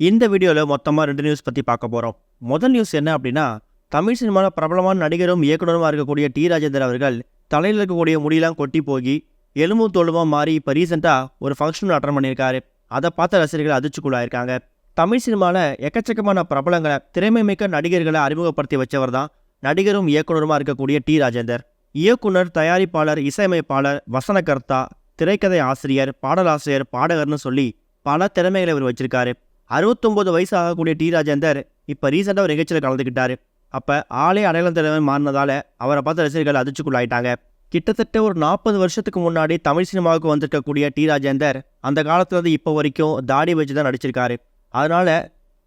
இந்த வீடியோவில் மொத்தமாக ரெண்டு நியூஸ் பற்றி பார்க்க போகிறோம் முதல் நியூஸ் என்ன அப்படின்னா தமிழ் சினிமாவில் பிரபலமான நடிகரும் இயக்குனருமா இருக்கக்கூடிய டி. ராஜேந்தர் அவர்கள் தலையில் இருக்கக்கூடிய முடியெல்லாம் கொட்டி போகி எலும்பும் தோலுமாக மாறி இப்போ ரீசெண்டாக ஒரு ஃபங்க்ஷன் அட்டன் பண்ணியிருக்காரு. அதை பார்த்த ரசிகர்கள் அதிர்ச்சிக்குள்ளாயிருக்காங்க. தமிழ் சினிமாவில் எக்கச்சக்கமான பிரபலங்களை திறமை மிக்க நடிகர்களை அறிமுகப்படுத்தி வச்சவர் தான் நடிகரும் இயக்குனருமா இருக்கக்கூடிய டி. ராஜேந்தர். இயக்குனர் தயாரிப்பாளர் இசையமைப்பாளர் வசனகர்த்தா திரைக்கதை ஆசிரியர் பாடலாசிரியர் பாடகர்னு சொல்லி பல திறமைகளை இவர் வச்சிருக்காரு. அறுபத்தொம்போது வயசு ஆகக்கூடிய டி ராஜேந்தர் இப்போ ரீசெண்டாக ஒரு நிகழ்ச்சியில் கலந்துக்கிட்டாரு அப்போ ஆளே அடையாளம் திறமை மாறினதால் அவரை பார்த்த ரசிகர்கள் அதிர்ச்சிக்குள்ளாயிட்டாங்க. கிட்டத்தட்ட ஒரு நாற்பது வருஷத்துக்கு முன்னாடி தமிழ் சினிமாவுக்கு வந்திருக்கக்கூடிய டி ராஜேந்தர் அந்த காலத்துலேருந்து இப்போ வரைக்கும் தாடி வச்சு தான் நடிச்சிருக்காரு. அதனால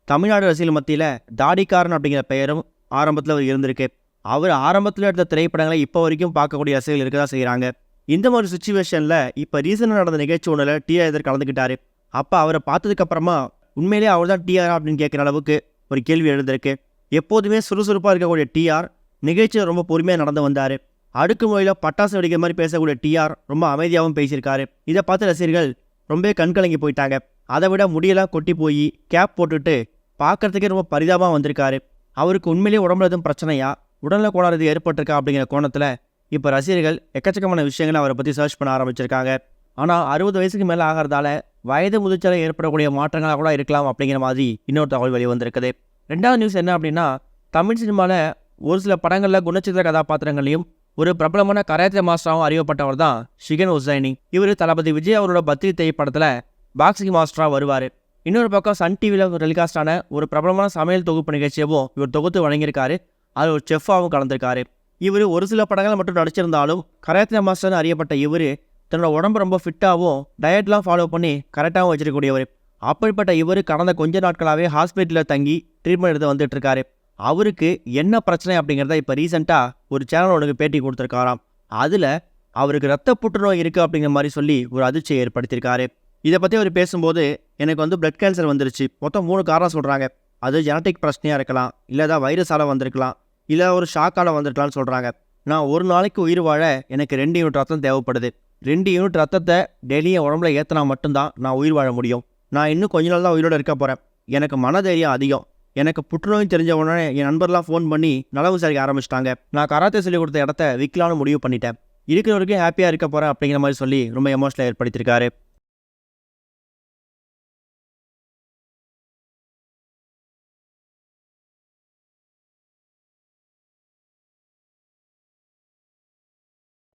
தமிழ்நாடு ரசிகர் மத்தியில் தாடிக்காரன் அப்படிங்கிற பெயரும் ஆரம்பத்தில் அவர் இருந்திருக்கு. அவர் ஆரம்பத்தில் எடுத்த திரைப்படங்களை இப்போ வரைக்கும் பார்க்கக்கூடிய ரசிகர்கள் இருக்க தான் செய்கிறாங்க இந்த மாதிரி சுச்சுவேஷனில் இப்போ ரீசெண்டாக நடந்த நிகழ்ச்சி ஒன்றில் டி ராஜேந்தர் கலந்துக்கிட்டாரு அப்போ அவரை பார்த்ததுக்கப்புறமா உண்மையிலேயே அவர் தான் டிஆர் அப்படின்னு கேட்குற அளவுக்கு ஒரு கேள்வி எழுந்திருக்கு. எப்போதுமே சுறுசுறுப்பாக இருக்கக்கூடிய டிஆர் நிகழ்ச்சியில் ரொம்ப பொறுமையாக நடந்து வந்தார். அடுக்குமுறையில் பட்டாசு வெடிக்கிற மாதிரி பேசக்கூடிய டிஆர் ரொம்ப அமைதியாகவும் பேசியிருக்காரு. இதை பார்த்து ரசிகர்கள் ரொம்ப கண்கலங்கி போயிட்டாங்க. அதை விட முடியெல்லாம் கொட்டி போய் கேப் போட்டுட்டு பார்க்கறதுக்கே ரொம்ப பரிதாபமாக வந்திருக்காரு. அவருக்கு உண்மையிலேயே உடம்புல எதுவும் பிரச்சனையா? உடலில் கோளாறு ஏற்பட்டிருக்கா அப்படிங்கிற கோணத்தில் இப்போ ரசிகர்கள் எக்கச்சக்கமான விஷயங்களை அவரை பற்றி சர்ச் பண்ண ஆரம்பிச்சிருக்காங்க. ஆனால் அறுபது வயசுக்கு மேலே ஆகிறதால வயது முதிர்ச்சியில் ஏற்படக்கூடிய மாற்றங்களாக கூட இருக்கலாம் அப்படிங்கிற மாதிரி இன்னொரு தகவல் வெளிவந்திருக்குது. ரெண்டாவது நியூஸ் என்ன அப்படின்னா தமிழ் சினிமாவில் ஒரு சில படங்களில் குணச்சித்திர கதாபாத்திரங்களையும் ஒரு பிரபலமான கராத்தே மாஸ்டராகவும் அறியப்பட்டவர் தான் ஷிகன் ஹுசைனி இவர் தளபதி விஜய் அவரோட பத்ரி திரைப்படத்தில் பாக்ஸிங் மாஸ்டராக வருவார். இன்னொரு பக்கம் சன் டிவியில் டெலிகாஸ்டான ஒரு பிரபலமான சமையல் தொகுப்பு நிகழ்ச்சியவும் இவர் தொகுத்து வழங்கியிருக்காரு. அது ஒரு செஃப்பாகவும் கலந்திருக்காரு. இவர் ஒரு சில படங்கள் மட்டும் நடிச்சிருந்தாலும் கராத்தே மாஸ்டர்னு அறியப்பட்ட இவர் தன்னோட உடம்பு ரொம்ப ஃபிட்டாகவும் டயட்லாம் ஃபாலோ பண்ணி கரெக்டாகவும் வச்சிருக்கக்கூடியவர். அப்படிப்பட்ட இவர் கடந்த கொஞ்ச நாட்களாகவே ஹாஸ்பிட்டலில் தங்கி ட்ரீட்மெண்ட் எடுத்து வந்துட்டு இருக்காரு அவருக்கு என்ன பிரச்சனை அப்படிங்கிறத இப்போ ரீசெண்டாக ஒரு சேனல் ஒன்று பேட்டி கொடுத்துருக்காராம். அதில் அவருக்கு ரத்த புற்றுநோய் இருக்குது அப்படிங்கிற மாதிரி சொல்லி ஒரு அதிர்ச்சியை ஏற்படுத்தியிருக்காரு. இதை பற்றி அவர் பேசும்போது எனக்கு வந்து பிளட் கேன்சர் வந்துருச்சு. மொத்தம் மூணு காரணம் சொல்கிறாங்க அது ஜெனட்டிக் பிரச்சனையாக இருக்கலாம் இல்லை தான் வைரஸால் வந்திருக்கலாம் இல்லை ஒரு ஷாக்கால் வந்திருக்கலாம்னு சொல்கிறாங்க நான் ஒரு நாளைக்கு உயிர் வாழ எனக்கு ரெண்டு யூனிட் ரத்தம் தேவைப்படுது. ரெண்டு யூனிட் ரத்தத்தை டெய்லியும் உடம்புல ஏற்றினா மட்டும்தான் நான் உயிர் வாழ முடியும். நான் இன்னும் கொஞ்ச நாள் தான் உயிரோடு இருக்க போகிறேன் எனக்கு மனதைரியம் அதிகம். எனக்கு புற்றுநோய் தெரிஞ்ச உடனே என் நண்பர்லாம் ஃபோன் பண்ணி நலவு விசாரிக்க ஆரம்பிச்சிட்டாங்க. நான் கராத்தே சொல்லி கொடுத்த இடத்த விற்கலான்னு முடிவு பண்ணிட்டேன். இருக்கிற வரைக்கும் ஹாப்பியாக இருக்க போகிறேன் அப்படிங்கிற மாதிரி சொல்லி ரொம்ப எமோஷனல் ஏற்படுத்தியிருக்காரு.